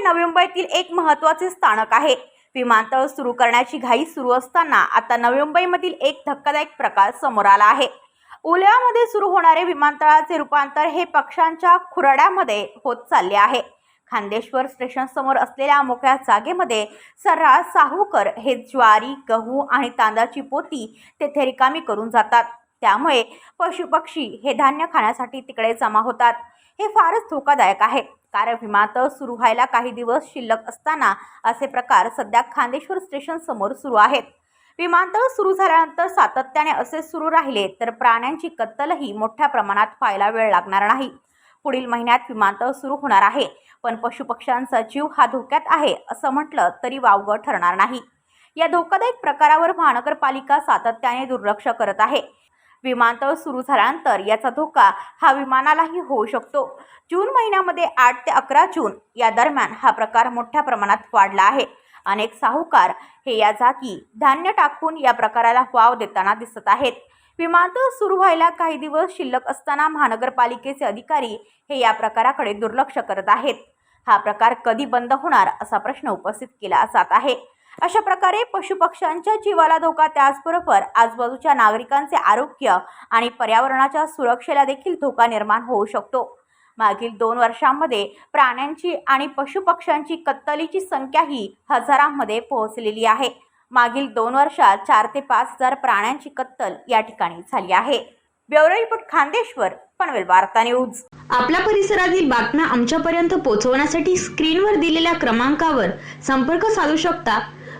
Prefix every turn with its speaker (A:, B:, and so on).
A: नवी मुंबईतील एक महत्त्वाचे स्थानक आहे. विमानतळ सुरू करण्याची घाई सुरू असताना आता नवी मुंबईमधील एक धक्कादायक प्रकार समोर आला आहे. उल्यामध्ये सुरू होणारे विमानतळाचे रूपांतर हे पक्ष्यांच्या खुराड्यामध्ये होत चालले आहे. खांदेश्वर स्टेशन समोर असलेल्या मोकळ्या जागेमध्ये सर्रास साहूकर हे ज्वारी गहू आणि तांदळाची पोती तेथे रिकामी करून जातात. त्यामुळे पशुपक्षी हे धान्य खाण्यासाठी तिकडे जमा होतात. हे फारच धोकादायक आहे. कारण विमानतळ सुरू व्हायला काही दिवस शिल्लक असताना असे प्रकार सध्या खांदेश्वर स्टेशन समोर सुरू आहेत. विमानतळ सुरू झाल्यानंतर सातत्याने असे सुरू राहिले तर प्राण्यांची कत्तलही मोठ्या प्रमाणात व्हायला वेळ लागणार नाही. पुढील महिन्यात विमानतळ सुरू होणार आहे पण पशुपक्ष्यांचा जीव हा धोक्यात आहे असं म्हटलं तरी वावगं ठरणार नाही. या धोकादायक प्रकारावर महानगरपालिका सातत्याने दुर्लक्ष करत आहे. विमानतळ सुरू झाल्यानंतर याचा धोका हा विमानालाही होऊ शकतो. जून महिन्यामध्ये आठ ते अकरा जून या दरम्यान हा प्रकार मोठ्या प्रमाणात वाढला आहे. अनेक साहूकार हे या जागी धान्य टाकून या प्रकाराला वाव देताना दिसत आहेत. विमानतळ सुरू व्हायला काही दिवस शिल्लक असताना महानगरपालिकेचे अधिकारी हे या प्रकाराकडे दुर्लक्ष करत आहेत. हा प्रकार कधी बंद होणार असा प्रश्न उपस्थित केला जात आहे. अशा प्रकारे पशुपक्ष्यांच्या जीवाला धोका त्याचबरोबर आजूबाजूच्या नागरिकांचे आरोग्य आणि पर्यावरणाच्या सुरक्षेला देखील धोका निर्माण होऊ शकतो. मागील दोन वर्षांमध्ये प्राण्यांची आणि पशुपक्ष्यांची कत्तलीची संख्या ही हजारांमध्ये पोहोचलेली आहे. मागील दोन वर्षात चार ते पाच हजार प्राण्यांची कत्तल या ठिकाणी झाली आहे. ब्युरो रिपोर्ट खांदेश्वर पनवेल वार्ता न्यूज.
B: आपल्या परिसरातील बातम्या आमच्यापर्यंत पोहोचवण्यासाठी स्क्रीनवर दिलेल्या क्रमांकावर संपर्क साधू शकता.